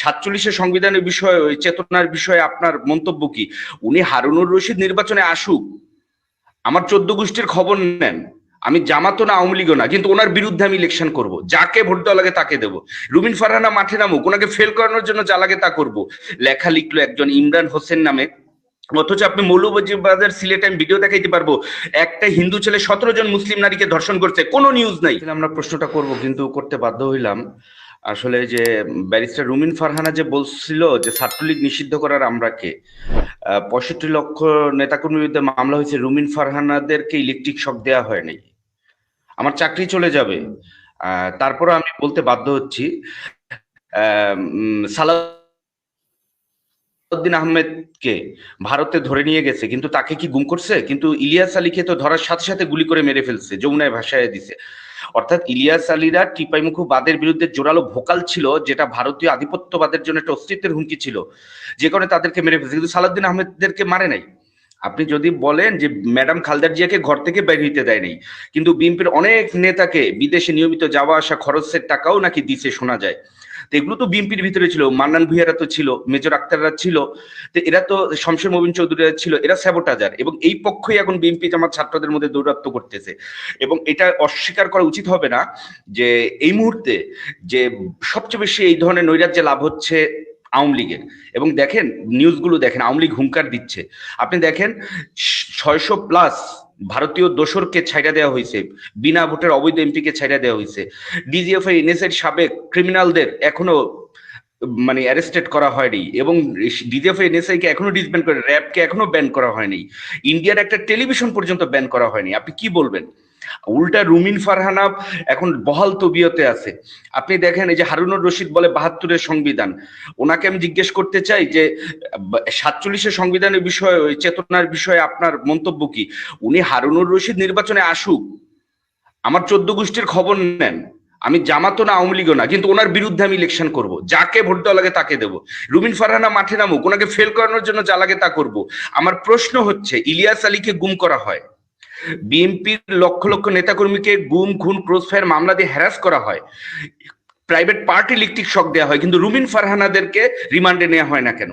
সাতচল্লিশের সংবিধানের বিষয়ে, ওই চেতনার বিষয়ে আপনার মন্তব্য কি? উনি হারুনুর রশিদ নির্বাচনে আসুক, আমার চোদ্দ গোষ্ঠীর খবর নেন। আমি জামাতো না, আওয়ামী লীগও না, কিন্তু ওনার বিরুদ্ধে আমি ইলেকশন করব। যাকে ভোট দেওয়া লাগে তাকে দেবো। রুমিন ফারহানা মাঠে নামুক, ওনাকে ফেল করানোর জন্য যা লাগে তা করব। লেখা লিখলো একজন ইমরান হোসেন নামে। অথচ আপনি মৌলবাজার সিলেটে আমি ভিডিও দেখাইতে পারব। একটা হিন্দু ছেলে সতেরো জন মুসলিম নারীকে ধর্ষণ করছে, কোনো নিউজ নাই। আমরা প্রশ্নটা করব, কিন্তু করতে বাধ্য হইলাম। আসলে যে ব্যারিস্টার রুমিন ফারহানা যে বলছিল যে ছাত্রলীগ নিষিদ্ধ করার আমরা কে? পঁয়ষট্টি লক্ষ নেতাকর্মীর বিরুদ্ধে মামলা হয়েছে, রুমিন ফারহানাদেরকে ইলেকট্রিক শক দেওয়া হয়নি আমার চাকরি চলে যাবে। তারপরে আমি বলতে বাধ্য হচ্ছি। সালাউদ্দিন আহমেদকে ভারতে ধরে নিয়ে গেছে, কিন্তু তাকে কি গুম করছে? কিন্তু ইলিয়াস আলীকে তো ধরার সাথে সাথে গুলি করে মেরে ফেলছে, যমুনায় ভাসায় দিছে। অর্থাৎ ইলিয়াস আলীরা টিপাইমুখুবাদের বিরুদ্ধে জোরালো ভোকাল ছিল, যেটা ভারতীয় আধিপত্যবাদের জন্য একটা অস্তিত্বের হুমকি ছিল। যে কারণে তাদেরকে মেরে ফেলছে। কিন্তু সালাউদ্দিন আহমেদদেরকে মারে নাই। আপনি যদি বলেন যে ম্যাডাম খালদার জিয়াকে ঘর থেকে বের হইতে দেয় নাই, কিন্তু বিএনপির অনেক নেতাকে বিদেশে নিয়মিত যাওয়া আসা খরচের টাকাও নাকি দিছে শোনা যায়। এগুলো তো বিএনপির ভিতরে ছিল, মান্নান ভুইয়ারা তো ছিল, মেজর আক্তাররা ছিল, তো এরা তো শমশের মবিন চৌধুরীরা ছিল, এরা স্যাবোটাজার এবং এই পক্ষই এখন বিএনপি জামাত ছাত্রদের মধ্যে দৌরাত্ম করতেছে। এবং এটা অস্বীকার করা উচিত হবে না যে এই মুহূর্তে যে সবচেয়ে বেশি এই ধরনের নৈরাজ্যে লাভ হচ্ছে আওয়ামী লীগের। এবং দেখেন নিউজগুলো দেখেন, আওয়ামী লীগ হুঙ্কার দিচ্ছে। আপনি দেখেন ছয়শো প্লাস ভারতীয় দোসরকে ছাইড়া দেওয়া হয়েছে। বিনা ভোটের অবৈধ এমপিকে ছাইড়া দেওয়া হয়েছে। ডিজিএফআই এনএসএর সাবেক ক্রিমিনালদের এখনও মানে অ্যারেস্টেড করা হয়নি এবং ডিজিএফ এনএসআই কে এখনও ডিসব্যান করে, র্যাবকে এখনও ব্যান করা হয়নি। ইন্ডিয়ার একটা টেলিভিশন পর্যন্ত ব্যান করা হয়নি। আপনি কি বলবেন? উল্টা রুমিন ফারহানা এখন বহাল তবিয়তে আছে। আপনি দেখেন এই যে হারুনুর রশিদ বলে বাহাত্তরের সংবিধান। ওনাকে আমি জিজ্ঞেস করতে চাই যে, সাতচল্লিশের সংবিধানের বিষয়ে, ওই চেতনার বিষয়ে আপনার মন্তব্য কি? উনি হারুনুর রশিদ নির্বাচনে আসুক, আমার চোদ্দ গোষ্ঠীর খবর নেন। আমি জামাতো না, আওয়ামী লীগও না, কিন্তু ওনার বিরুদ্ধে আমি ইলেকশন করব। যাকে ভোট দেওয়া লাগে তাকে দেবো। রুমিন ফারহানা মাঠে নামুক, ওনাকে ফেল করানোর জন্য যা লাগে তা করব। আমার প্রশ্ন হচ্ছে, ইলিয়াস আলীকে গুম করা হয়। বিএনপির লক্ষ লক্ষ নেতাকর্মীকে গুম, খুন ক্রসফায়ার মামলা দিয়ে হ্যারাস করা হয়। প্রাইভেট পার্টি ইলেকট্রিক শক দেওয়া হয়, কিন্তু রুমিন ফারহানাদেরকে রিমান্ডে নেওয়া হয় না কেন?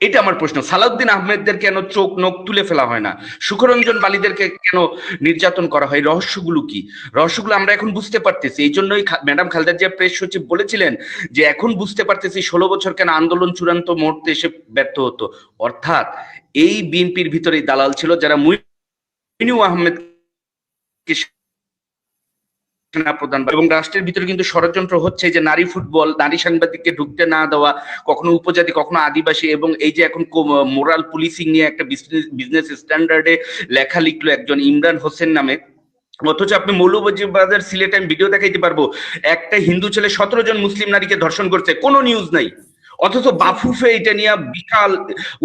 এটা আমার প্রশ্ন। সালাউদ্দিন আহমেদদের কেন চোখ, নখ তুলে ফেলা হয় না? সুখরঞ্জন বালিদেরকে কেন নির্যাতন করা হয়? রহস্যগুলো কি? রহস্যগুলো আমরা এখন বুঝতে পারতেছি। এই জন্যই ম্যাডাম খালেদা জিয়া প্রেস সচিব বলেছিলেন যে, এখন বুঝতে পারতেছি ষোলো বছর কেন আন্দোলন চূড়ান্ত মুহূর্তে এসে ব্যর্থ হতো। অর্থাৎ এই বিএনপির ভিতরে দালাল ছিল যারা মুইনু আহমেদ সেনা প্রধান এবং রাষ্ট্রের ভিতরে কিন্তু ষড়যন্ত্র হচ্ছে যে নারী ফুটবল, নারী সাংবাদিককে ঢুকতে না দেওয়া, কখনো উপজাতি, কখনো আদিবাসী এবং এই যে এখন মোরাল পুলিশিং নিয়ে একটা বিজনেস স্ট্যান্ডার্ডে লেখা লিখলো একজন ইমরান হোসেন নামে। অথচ আপনি মৌলবাজার সিলেটে আমি ভিডিও দেখাইতে পারব, একটা হিন্দু ছেলে সতেরো জন মুসলিম নারীকে ধর্ষণ করছে, কোনো নিউজ নাই। অথচ বাফুফে এটা নিয়ে বিশাল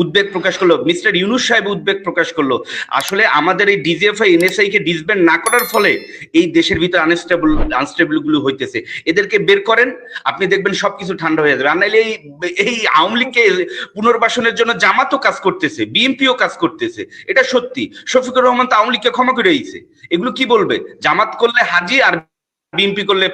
উদ্বেগ প্রকাশ করল। মিস্টার ইউনুস সাহেব উদ্বেগ প্রকাশ করল। আসলে আমাদের এই ডিজিএফআই এনএসআই কে ডিসব্যান্ড না করার ফলে এই দেশের ভিতরে আনস্টেবল আনস্টেবলগুলো হইতেছে। এদেরকে বের করেন, আপনি দেখবেন সবকিছু ঠান্ডা হয়ে যাবে। আর এই এই আওয়ামী লীগকে পুনর্বাসনের জন্য জামাতও কাজ করতেছে বিএনপিও কাজ করতেছে। এটা সত্যি। শফিকুর রহমান তো আওয়ামী লীগকে ক্ষমা করে দিয়েছে। এগুলো কি বলবে? জামাত করলে হাজি আর বিএনপি করলে